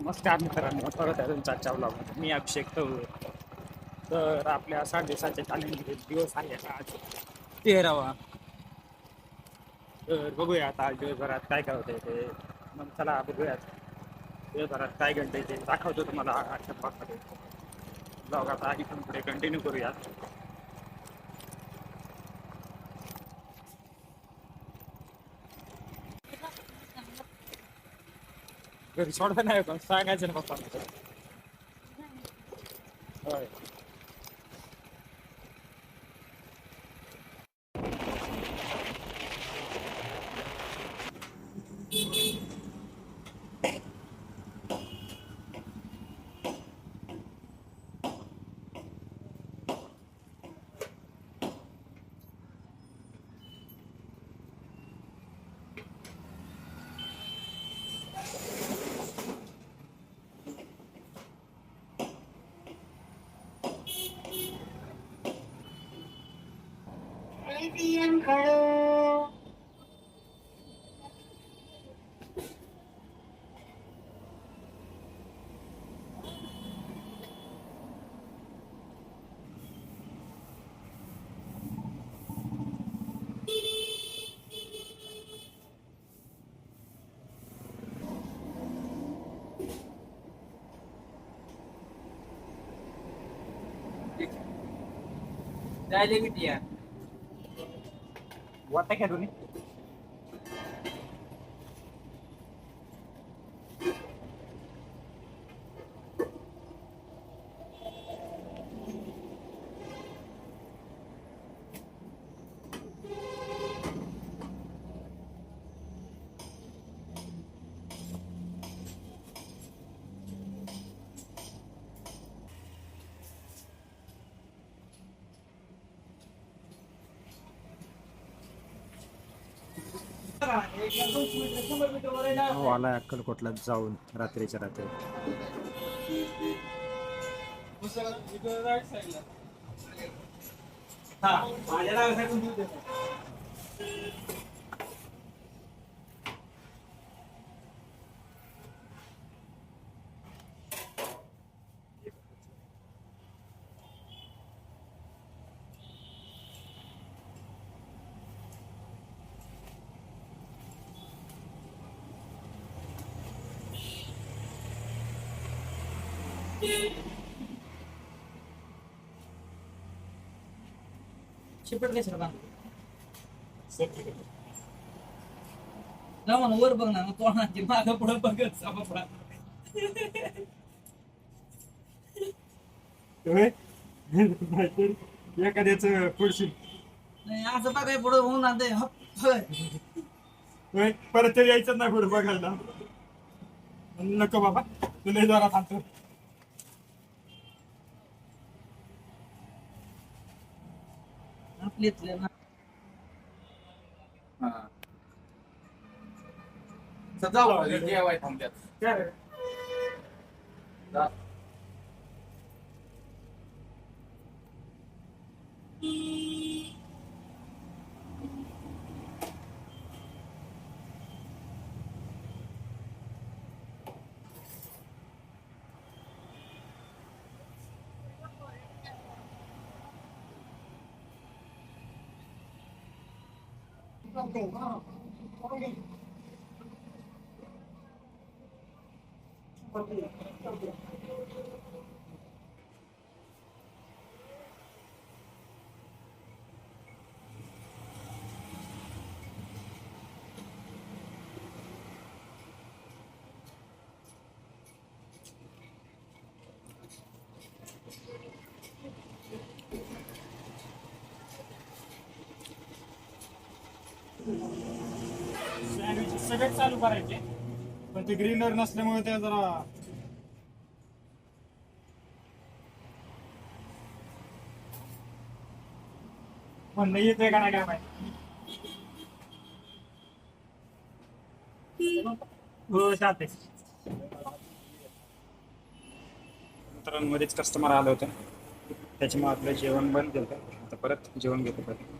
नमस्कार मित्रांनो परत आहे तुमचा आजच्या मी अभिषेक तळू तर आपल्या साडेसातच्या चालेल दिवस आहे आज. तेरावा. तर बघूया आता आज दिवसभरात काय काय होतंय ते. मग चला बघूयात. दिवसभरात काय घडतंय ते दाखवतो तुम्हाला आजच्या ब्लॉगमध्ये ब्लॉग आता पण पुढे कंटिन्यू करूयात. घरी सोडता नाही पण सांगायचं ना पप्पा ನೀತಿಯನ್ಗಳು Dale, mi tía. Gua I ya need? हो आलाय अक्कलकोटला जाऊन रात्रीच्या रात्री. शिपट काय सर वर बघ ना मागं पुढं बघत सापडा एखाद्याच पुढशी नाही असं बघाय पुढं होऊन आणते. परत यायचं नाही पुढे बघायला. नको बाबा तुला जरा थांबतो आपलीतले ना. जेवाय 让狗啊，还给你。快点，快。सगळेच चालू करायचे पण ते ग्रीनर नसल्यामुळे ते जरा म्हणणं येते का नाही काय माहिती. हो मित्रांमध्येच कस्टमर आलं होतं. त्याच्यामुळे आपलं जेवण बंद केलं आता परत जेवण घेतो परत.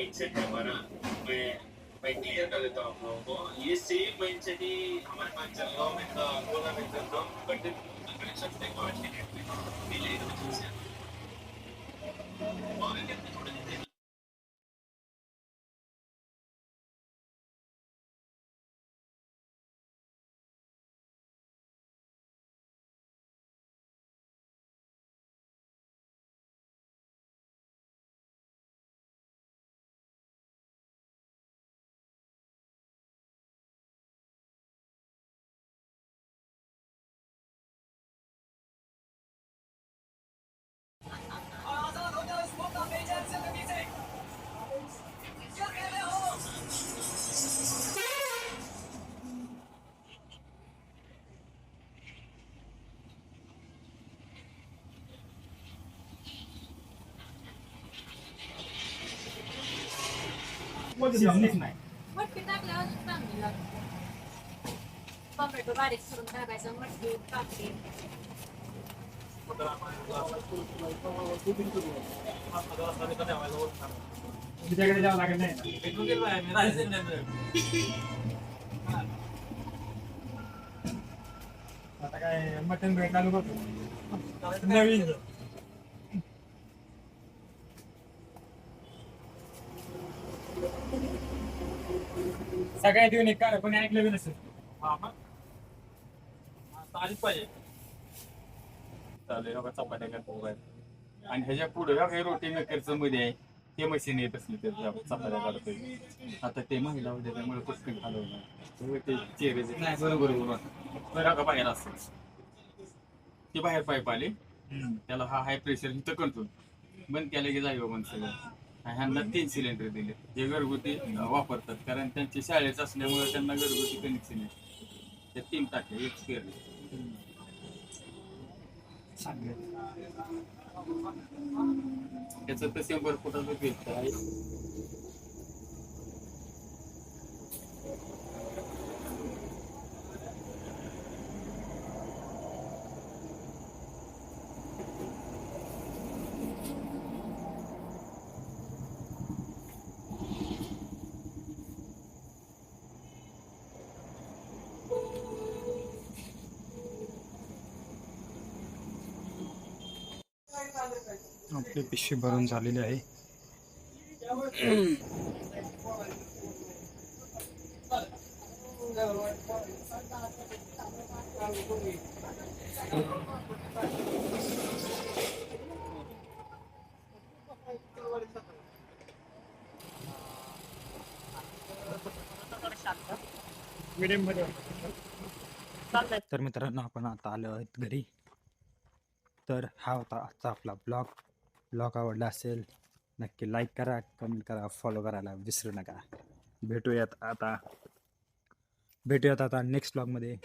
ये माइंडसेट है हमारा मैं मैं क्लियर कर देता हूँ आप लोगों को ये सेम माइंडसेट ही हमारे पास चल रहा है टूर्नामेंट चल रहा हूँ बट कनेक्शन थे डिले की मटकी टाकल्यावर चांगली लागते. टोमॅटो बारीक करून टाकायचं मटकी काकडी. तुझ्याकडे जावं लागत नाही आता काय मटन भेट चालू करतो नवीन. सगळ्यात येऊन एक कोणी ऐकलं बी नसेल. पाहिजे. चालेल बघा चपात्या आणि ह्याच्या पुढे काही रोटी मेकरचं मध्ये आहे. ते मशीन येत असली तर चपात्या काढतोय आता ते महिला होते त्यामुळे पुस्तक घालवणार ते चेहरे नाही बरोबर बरोबर बरं का बाहेर असतं ते बाहेर पाईप आले. त्याला हा हाय प्रेशर इथं कंट्रोल बंद केलं की जाईल बंद सगळं ह्यांना तीन सिलेंडर दिले. जे घरगुती वापरतात. कारण त्यांचे शाळेच असल्यामुळे त्यांना घरगुती कनेक्शन ते तीन टाके एक स्पेअर त्याचं तर शंभर फुटाचं आहे. आपली पिशवी भरून झालेली आहे. तर मित्रांनो आपण आता आलो आहोत घरी. तर हा होता आजचा आपला ब्लॉग. ब्लॉग आवडला असेल नक्की लाईक करा कमेंट करा फॉलो करायला विसरू नका. भेटूयात आता. भेटूयात आता नेक्स्ट ब्लॉगमध्ये.